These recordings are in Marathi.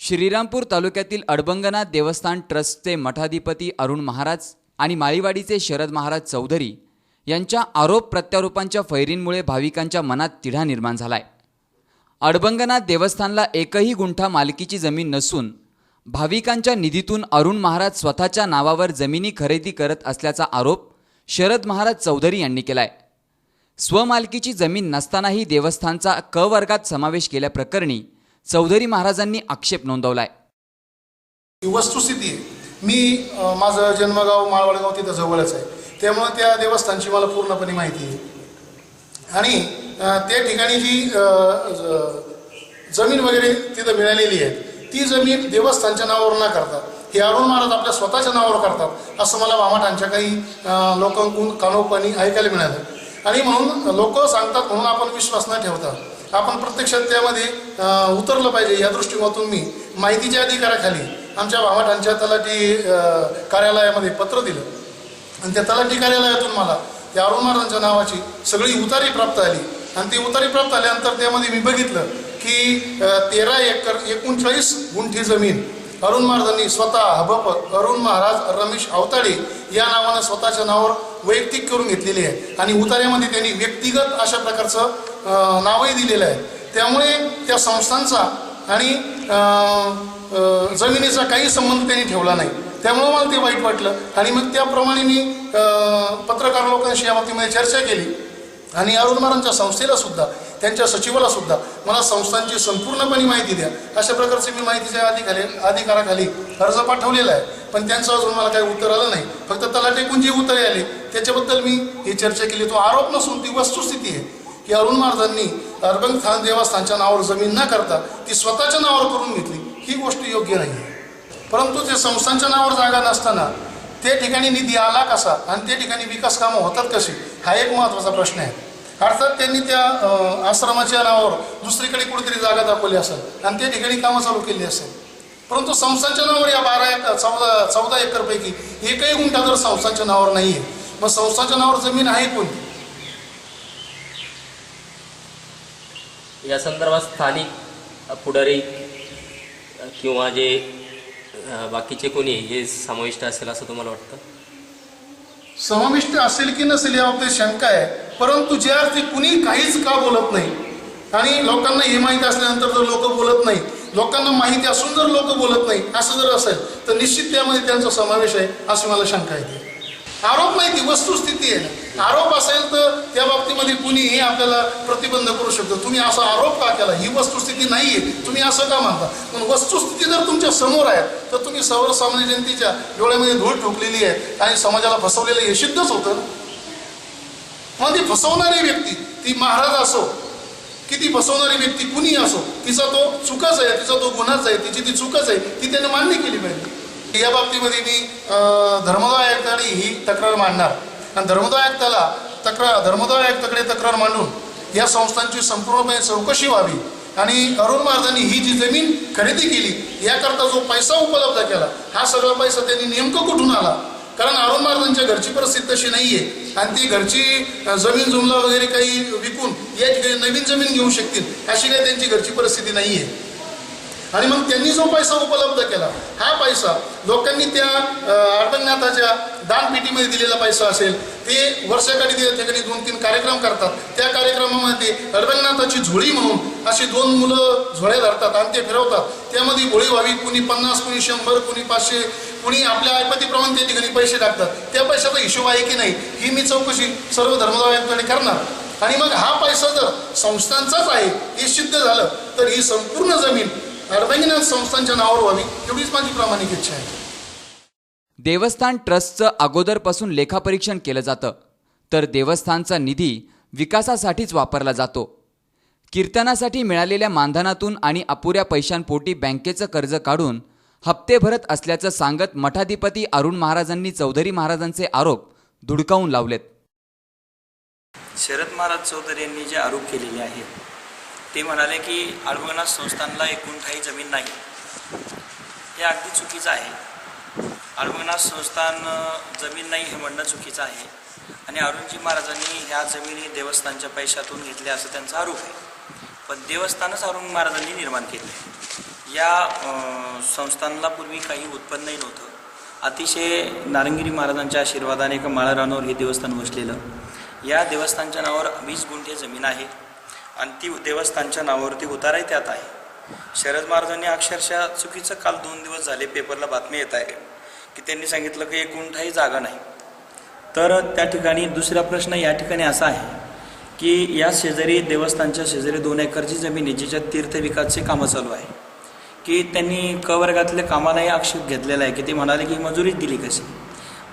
श्रीरामपूर तालुक्यातील अडबंगनाथ देवस्थान ट्रस्टचे मठाधिपती अरुण महाराज आणि माळीवाडीचे शरद महाराज चौधरी यांच्या आरोप प्रत्यारोपांच्या फैरींमुळे भाविकांच्या मनात तिढा निर्माण झालाय. अडबंगनाथ देवस्थानला एकही गुंठा मालकीची जमीन नसून भाविकांच्या निधीतून अरुण महाराज स्वतःच्या नावावर जमिनी खरेदी करत असल्याचा आरोप शरद महाराज चौधरी यांनी केलाय. स्वमालकीची जमीन नसतानाही देवस्थानचा क वर्गात समावेश केल्याप्रकरणी चौधरी महाराजांनी आक्षेप नोंदवलाय. ही वस्तुस्थिती मी माझं जन्मगाव माळवडगाव तिथं जवळच आहे. त्यामुळे त्या देवस्थानची मला पूर्णपणे माहिती आहे. आणि त्या ठिकाणी जी जमीन वगैरे तिथं मिळालेली आहे ती जमीन देवस्थानच्या नावावर न करता हे अरुण महाराज आपल्या स्वतःच्या नावावर करतात असं मला वामाटांच्या काही लोकांकडून कानोपानी ऐकायला मिळालं. आणि म्हणून लोक सांगतात म्हणून आपण विश्वास न ठेवता आपण प्रत्यक्षात त्यामध्ये उतरलं पाहिजे या दृष्टिकोनातून मी. माहितीच्या अधिकाराखाली आमच्या भामाठांच्या तलाठी कार्यालयामध्ये पत्र दिलं. आणि त्या तलाठी कार्यालयातून मला त्या अरुण महाराजांच्या नावाची सगळी उतारी प्राप्त आली. आणि ती उतारी प्राप्त आल्यानंतर त्यामध्ये मी बघितलं की तेरा एकर एकोणचाळीस गुंठी जमीन अरुण महाराजांनी स्वतः हबप अरुण महाराज रमेश अवताडे या नावानं स्वतःच्या नावावर वैयक्तिक करून घेतलेली आहे. आणि उतार्यामध्ये त्यांनी व्यक्तिगत अशा प्रकारचं नावही दिलेलं आहे त्यामुळे त्या संस्थांचा आणि जमिनीचा काही संबंध त्यांनी ठेवला नाही. त्यामुळं मला ते वाईट वाटलं. आणि मग त्याप्रमाणे मी पत्रकार लोकांशी या बाबतीमध्ये चर्चा केली. आणि अरुण महाराजांच्या संस्थेला सुद्धा त्यांच्या सचिवाला सुद्धा मला संस्थांची संपूर्णपणे माहिती द्या. अशा प्रकारची मी माहितीच्या अधिकारी अधिकाराखाली अर्ज पाठवलेला आहे. पण त्यांचं अजून मला काही उत्तर आलं नाही. फक्त तलाटेकून जे उत्तरे आले त्याच्याबद्दल मी ही चर्चा केली. तो आरोप नसून ती वस्तुस्थिती आहे. की अरुण महाराजांनी अर्बन खान देवस्थानच्या नावावर जमीन न करता ती स्वतःच्या नावावर करून घेतली. ही गोष्ट योग्य नाही आहे परंतु ते संस्थांच्या नावावर जागा नसताना त्या ठिकाणी निधी आला कसा आणि त्या ठिकाणी विकास कामं होतात कशी हा एक महत्त्वाचा प्रश्न आहे. अर्थात त्यांनी त्या आश्रमाच्या नावावर दुसरीकडे कुठेतरी जागा दाखवली असेल आणि त्या ठिकाणी कामं चालू केली असेल. परंतु संस्थांच्या नावावर या बारा एक चौदा चौदा एकरपैकी एकही गुंठा जर संस्थांच्या नावावर नाही आहे मग संस्थांच्या नावावर जमीन आहे कोणती? या संदर्भात स्थानिक पुढारी किंवा जे बाकीचे कोणी हे समाविष्ट असेल असं तुम्हाला वाटतं? समाविष्ट असेल की नसेल याबाबतीत शंका आहे. परंतु जे अर्थी कुणी काहीच का बोलत नाही? आणि लोकांना हे माहिती असल्यानंतर जर लोक बोलत नाही. लोकांना माहिती असून जर लोक बोलत नाही असं जर असेल तर निश्चित त्यामध्ये त्यांचा समावेश आहे अशी मला शंका येते आरोप नाही ती वस्तुस्थिती आहे. ना आरोप असेल तर त्या बाबतीमध्ये कुणीही आपल्याला प्रतिबंध करू शकतो. तुम्ही असा आरोप का केला? ही वस्तुस्थिती नाही आहे तुम्ही असं का मानता? पण वस्तुस्थिती जर तुमच्यासमोर आहे तर तुम्ही सर्वसामान्य जनतेच्या डोळ्यामध्ये धूळ ठोकलेली आहे. आणि समाजाला फसवलेलं हे सिद्धच होतं. मग ती फसवणारी व्यक्ती ती महाराज असो की ती फसवणारी व्यक्ती कुणी असो तिचा तो चुकाच आहे तिचा तो गुन्हाच आहे तिची ती चुकच आहे ती त्याने मान्य केली पाहिजे. या बाबतीमध्ये मी धर्मदाय आयुक्ताने ही तक्रार मांडणार. आणि धर्मदाय आयुक्ताला तक्रार धर्मदाय आयुक्ताकडे तक्रार मांडून या संस्थांची संपूर्णपणे चौकशी व्हावी आणि अरुण महाराजांनी ही जी जमीन खरेदी केली याकरता जो पैसा उपलब्ध केला हा सगळा पैसा त्यांनी नेमकं कुठून आला? कारण अरुण महाराजांच्या घरची परिस्थिती तशी नाही आहे आणि ती घरची जमीन जुमला वगैरे काही विकून या ठिकाणी नवीन जमीन घेऊ शकतील अशी काही त्यांची घरची परिस्थिती नाही आहे आणि मग त्यांनी जो पैसा उपलब्ध केला हा पैसा लोकांनी त्या अ, दानपेटीमध्ये दिलेला पैसा असेल ते वर्षाकाठी त्या ठिकाणी दोन तीन कार्यक्रम करतात. त्या कार्यक्रमामध्ये अडबंगनाथाची झोळी म्हणून अशी दोन मुलं झोळ्या धरतात आणि ते फिरवतात. त्यामध्ये गोळी व्हावी कुणी पन्नास कुणी शंभर कुणी पाचशे कुणी आपल्या ऐपतीप्रमाणे त्या ठिकाणी पैसे टाकतात. त्या पैशाचा हिशोब आहे की नाही ही मी चौकशी सर्व धर्मदायांकडे करणार. आणि मग हा पैसा जर संस्थांचाच आहे हे सिद्ध झालं तर ही संपूर्ण जमीन अडबंगनाथ संस्थांच्या नावावर व्हावी एवढीच माझी प्रामाणिक इच्छा आहे. देवस्थान ट्रस्टचं अगोदरपासून लेखापरीक्षण केलं जातं. तर देवस्थानचा निधी विकासासाठीच वापरला जातो. कीर्तनासाठी मिळालेल्या मानधनातून आणि अपुऱ्या पैशांपोटी बँकेचं कर्ज काढून हप्ते भरत असल्याचं सांगत मठाधिपती अरुण महाराजांनी चौधरी महाराजांचे आरोप धुडकावून लावलेत. शरद महाराज चौधरी यांनी जे आरोप केलेले आहेत ते म्हणाले की आळवणा संस्थानला एकूण काही जमीन नाही. हे अगदी चुकीचं आहे. आळवणा संस्थान जमीन नाही हे म्हणणं चुकीचं आहे. आणि अरुणजी महाराजांनी ह्या जमिनी देवस्थानच्या पैशातून घेतल्या असं त्यांचा आरोप आहे. पण देवस्थानच अरुण महाराजांनी निर्माण केले या संस्थानला पूर्वी काही उत्पन्नही नव्हतं. अतिशय नारंगिरी महाराजांच्या आशीर्वादाने एका माळरानावर हे देवस्थान वसलेलं या देवस्थानच्या नावावर वीस गुंठे जमीन आहे आणि ती देवस्थानच्या नावावरती उताराही त्यात आहे. शरद महाराजांनी अक्षरशः चुकीचं काल दोन दिवस झाले पेपरला बातमी येत आहे की त्यांनी सांगितलं की एक गुंठाही जागा नाही. तर त्या ठिकाणी दुसरा प्रश्न या ठिकाणी असा आहे की या शेजारी देवस्थानच्या शेजारी दोन एकरची जमीन आहे जिच्यात तीर्थविकासचे कामं चालू आहे. की त्यांनी क वर्गातल्या कामालाही आक्षेप घेतलेला आहे की ते म्हणाले की मजुरीच दिली कशी?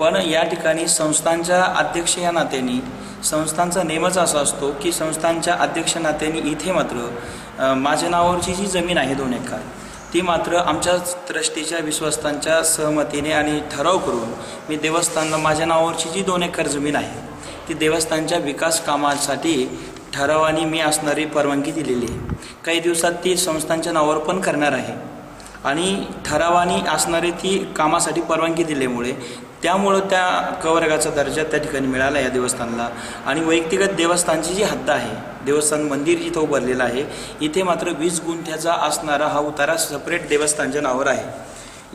पण या ठिकाणी संस्थांच्या अध्यक्ष या नात्याने संस्थांचा नेमच असा असतो की संस्थांच्या अध्यक्ष नात्याने इथे मात्र माझ्या नावावरची जी जमीन आहे दोन एकर ती मात्र आमच्या ट्रस्टीच्या विश्वस्तांच्या सहमतीने आणि ठराव करून मी देवस्थानला माझ्या नावावरची जी दोन एकर जमीन आहे ती देवस्थानच्या विकास कामासाठी ठरावाने मी असणारी परवानगी दिलेली आहे. काही दिवसात ती संस्थांच्या नावावर पण करणार आहे. आणि ठरावाने असणारी ती कामासाठी परवानगी दिल्यामुळे त्यामुळं त्या कवर्गाचा दर्जा त्या ठिकाणी मिळाला या देवस्थानला. आणि वैयक्तिक देवस्थानची जी हद्द आहे देवस्थान मंदिर जिथं उभारलेलं आहे इथे मात्र वीस गुंठ्याचा असणारा हा उतारा सेपरेट देवस्थानच्या नावावर आहे.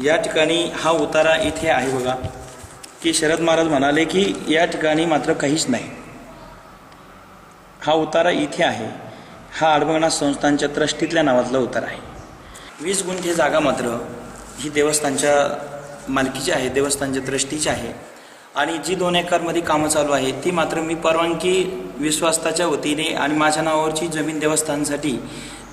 या ठिकाणी हा उतारा इथे आहे बघा. की शरद महाराज म्हणाले की या ठिकाणी मात्र काहीच नाही. हा उतारा इथे आहे. हा अडबगनाथ संस्थांच्या ट्रस्टीतल्या नावातला उतारा आहे. वीस गुंठे जागा मात्र ही देवस्थानच्या मालकीची आहे देवस्थानच्या दृष्टीची आहे. आणि जी दोन एकरमध्ये कामं चालू आहे ती मात्र मी परवानगी विश्वास्ताच्या वतीने आणि माझ्या नावावरची जमीन देवस्थानसाठी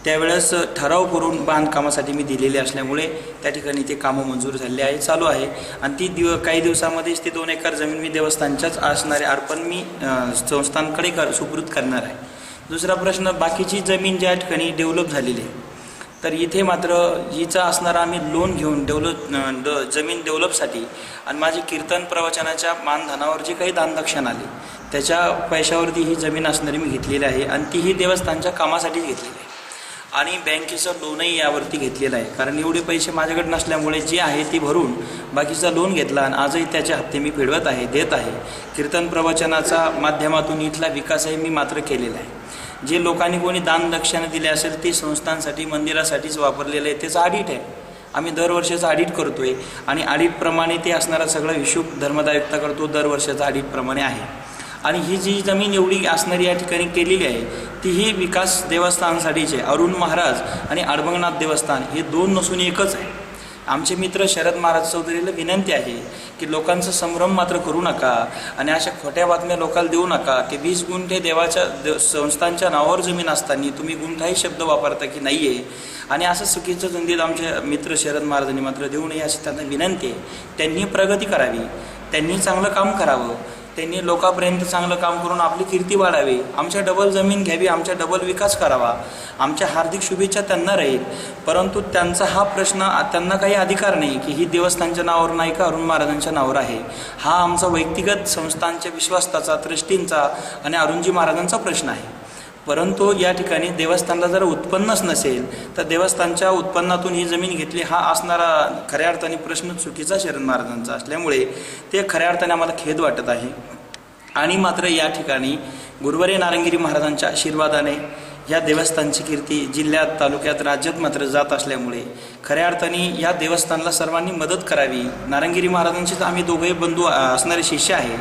त्यावेळेस ठराव करून बांधकामासाठी मी दिलेली असल्यामुळे त्या ठिकाणी ते कामं मंजूर झाले आहे चालू आहे. आणि ती दिव काही दिवसामध्येच ती दोन एकर जमीन मी देवस्थानच्याच असणारे अर्पण मी संस्थांकडे कर सुपूर्द करणार आहे. दुसरा प्रश्न बाकीची जमीन ज्या ठिकाणी डेव्हलप झालेली आहे तर इथे मात्र हिचा असणारा आम्ही लोन घेऊन डेव्हलप ड- जमीन डेव्हलपसाठी आणि माझी कीर्तन प्रवचनाच्या मानधनावर जे काही दानदक्षण आले त्याच्या पैशावरती ही जमीन असणारी मी घेतलेली आहे आणि तीही देवस्थानच्या कामासाठीच घेतलेली आहे. आणि बँकेचं लोनही यावरती घेतलेलं आहे. कारण एवढे पैसे माझ्याकडे नसल्यामुळे जे आहे ती भरून बाकीचा लोन घेतला आणि आजही त्याचे हप्ते मी फेडवत आहे देत आहे. कीर्तन प्रवचनाचा माध्यमातून इथला विकासही मी मात्र केलेला आहे. जे लोकांनी कोणी दानदक्षिणा दिले असेल ते संस्थांसाठी मंदिरासाठीच वापरलेलं आहे त्याचं ऑडिट आहे. आम्ही दरवर्षाचं ऑडिट करतोय आणि ऑडिटप्रमाणे ते असणारा सगळा हिशोब धर्मदायुक्ता करतो दरवर्षाचा ऑडिटप्रमाणे आहे. आणि ही जी जमीन एवढी असणारी या ठिकाणी केलेली आहे ती ही विकास देवस्थानसाठीचे आहे. अरुण महाराज आणि अडबंगनाथ देवस्थान हे दोन नसून एकच आहे. आमचे मित्र शरद महाराज चौधरीला विनंती आहे की लोकांचा संभ्रम मात्र करू नका आणि अशा खोट्या बातम्या लोकांना देऊ नका की वीस गुंठे देवाच्या देव संस्थांच्या नावावर जमीन असताना तुम्ही गुंठाही शब्द वापरता की नाही आहे आणि असं चुकीचं संदेश आमचे मित्र शरद महाराजांनी मात्र देऊ नये अशी त्यांना विनंती आहे. त्यांनी प्रगती करावी. त्यांनी चांगलं काम करावं. त्यांनी लोकांपर्यंत चांगलं काम करून आपली कीर्ती वाढावी. आमच्या डबल जमीन घ्यावी आमच्या डबल विकास करावा. आमच्या हार्दिक शुभेच्छा त्यांना राहील परंतु त्यांचा हा प्रश्न त्यांना काही अधिकार नाही की ही देवस्थानच्या नावावर नाही का अरुण महाराजांच्या नावावर आहे. हा आमचा व्यक्तिगत संस्थांच्या विश्वासाचा ट्रस्टींचा आणि अरुणजी महाराजांचा प्रश्न आहे. परंतु या ठिकाणी देवस्थानला जर उत्पन्नच नसेल तर देवस्थानच्या उत्पन्नातून ही जमीन घेतली हा असणारा खऱ्या अर्थाने प्रश्न चुकीचा शरण महाराजांचा असल्यामुळे ते खऱ्या अर्थाने आम्हाला खेद वाटत आहे. आणि मात्र या ठिकाणी गुरुवारी नारंगिरी महाराजांच्या आशीर्वादाने या देवस्थानची कीर्ती जिल्ह्यात तालुक्यात राज्यात मात्र जात असल्यामुळे खऱ्या अर्थाने या देवस्थानला सर्वांनी मदत करावी. नारंगिरी महाराजांचे तर आम्ही दोघे बंधू असणारे शिष्य आहे.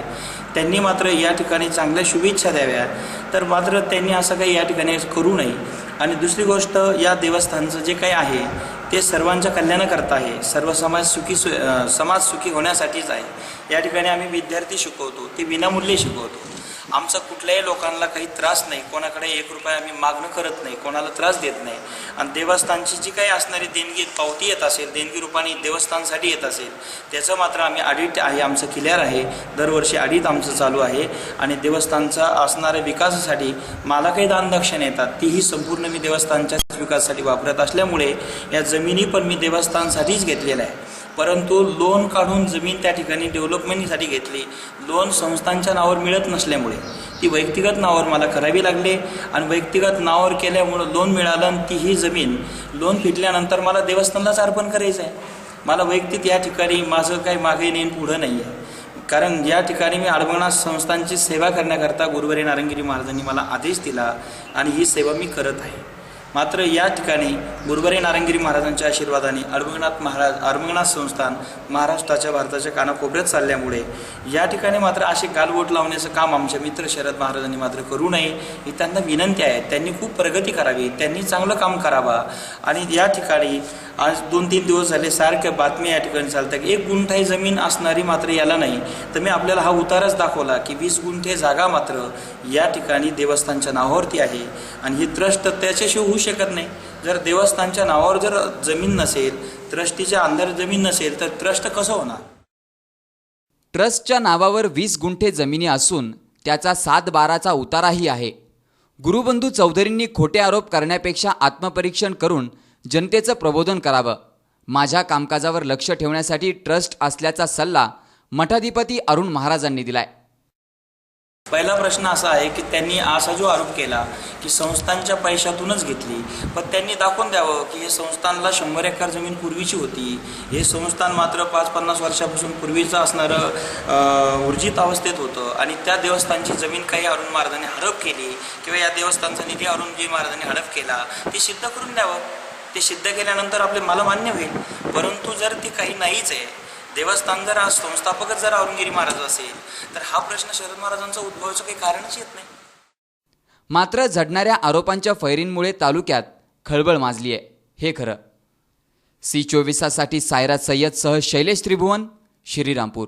त्यांनी मात्र या ठिकाणी चांगल्या शुभेच्छा द्याव्या. तर मात्र त्यांनी असं काही या ठिकाणी करू नये. आणि दुसरी गोष्ट या देवस्थानचं जे काही आहे ते सर्वांच्या कल्याणाकरता आहे. सर्व समाज सुखी सु समाज सुखी होण्यासाठीच आहे. या ठिकाणी आम्ही विद्यार्थी शिकवतो ते विनामूल्य शिकवतो. आमचा कुठल्याही लोकांना काही त्रास नाही. कोणाकडे एक रुपया आम्ही मागणं करत नाही. कोणाला त्रास देत नाही. आणि देवस्थानची जी काही असणारी देणगी पावती येत असेल देणगी रूपाने देवस्थानसाठी येत असेल त्याचं मात्र आम्ही ऑडिट आहे आमचं क्लिअर आहे. दरवर्षी ऑडिट आमचं चालू आहे. आणि देवस्थानचा असणाऱ्या विकासासाठी मला काही दानदक्षिणा येतात. तीही संपूर्ण मी देवस्थानच्या विकासासाठी वापरत असल्यामुळे या जमिनी पण मी देवस्थानसाठीच घेतलेल्या आहे परंतु लोन काढून जमीन त्या ठिकाणी डेव्हलपमेंटसाठी घेतली. लोन संस्थांच्या नावावर मिळत नसल्यामुळे. ती व्यक्तिगत नावावर मला करावी लागली आणि व्यक्तिगत नावावर केल्यामुळं लोन मिळालं आणि तीही जमीन. लोन फिटल्यानंतर मला देवस्थानलाच अर्पण करायचं आहे मला वैयक्तिक या ठिकाणी माझं काही मागे नेन पुढं नाही आहे कारण या ठिकाणी मी अडबंगनाथ संस्थांची सेवा करण्याकरता गुरुवारी नारंगिरी महाराजांनी मला आदेश दिला आणि ही सेवा मी करत आहे. मात्र या ठिकाणी गुरुवारी नारंगिरी महाराजांच्या आशीर्वादाने अडबंगनाथ महाराज अडमंगनाथ संस्थान महाराष्ट्राच्या भारताच्या कानाकोपऱ्यात चालल्यामुळे या ठिकाणी मात्र असे गालबोट लावण्याचं काम आमचे मित्र शरद महाराजांनी मात्र करू नये ही त्यांना विनंती आहे. त्यांनी खूप प्रगती करावी त्यांनी चांगलं काम करावा. आणि या ठिकाणी आज दोन तीन दिवस झाले सारख्या बातम्या या ठिकाणी चालतात की एक गुंठाई जमीन असणारी मात्र याला नाही. तर मी आपल्याला हा उतारच दाखवला की वीस गुंठे जागा मात्र या ठिकाणी देवस्थानच्या नावावरती आहे. आणि ही ट्रस्ट त्याच्याशिवाय होऊ शकत नाही. जर देवस्थानच्या नावावर जर जमीन नसेल ट्रस्टीच्या अंदर जमीन नसेल तर ट्रस्ट कसं होणार? ट्रस्टच्या नावावर वीस गुंठे जमिनी असून त्याचा सात बाराचा उताराही आहे. गुरुबंधू चौधरींनी खोटे आरोप करण्यापेक्षा आत्मपरीक्षण करून जनतेचं प्रबोधन करावं. माझ्या कामकाजावर लक्ष ठेवण्यासाठी ट्रस्ट असल्याचा सल्ला मठाधिपती अरुण महाराजांनी दिलाय. पहिला प्रश्न असा आहे की त्यांनी असा जो आरोप केला की संस्थांच्या पैशातूनच घेतली पण त्यांनी दाखवून द्यावं की हे संस्थानला शंभर एकर जमीन पूर्वीची होती. हे संस्थान मात्र पाच पन्नास वर्षापासून पूर्वीचं असणारं ऊर्जित अवस्थेत होतं आणि त्या देवस्थानची जमीन काही अरुण महाराजांनी हडप केली किंवा या देवस्थानचा निधी अरुणजी महाराजांनी हडप केला ते सिद्ध करून द्यावं. ते सिद्ध केल्यानंतर आपले मला मान्य होईल. परंतु जर ती काही नाहीच आहे देवस्थान जर संस्थापकच जर अरुणगिरी महाराज असेल तर हा प्रश्न शरद महाराजांचा उद्भवाचं काही कारणच येत नाही. मात्र झडणाऱ्या आरोपांच्या फैरींमुळे तालुक्यात खळबळ माजली आहे हे खरं. सी चोवीसासाठी सायरा सय्यदसह शैलेश त्रिभुवन श्रीरामपूर.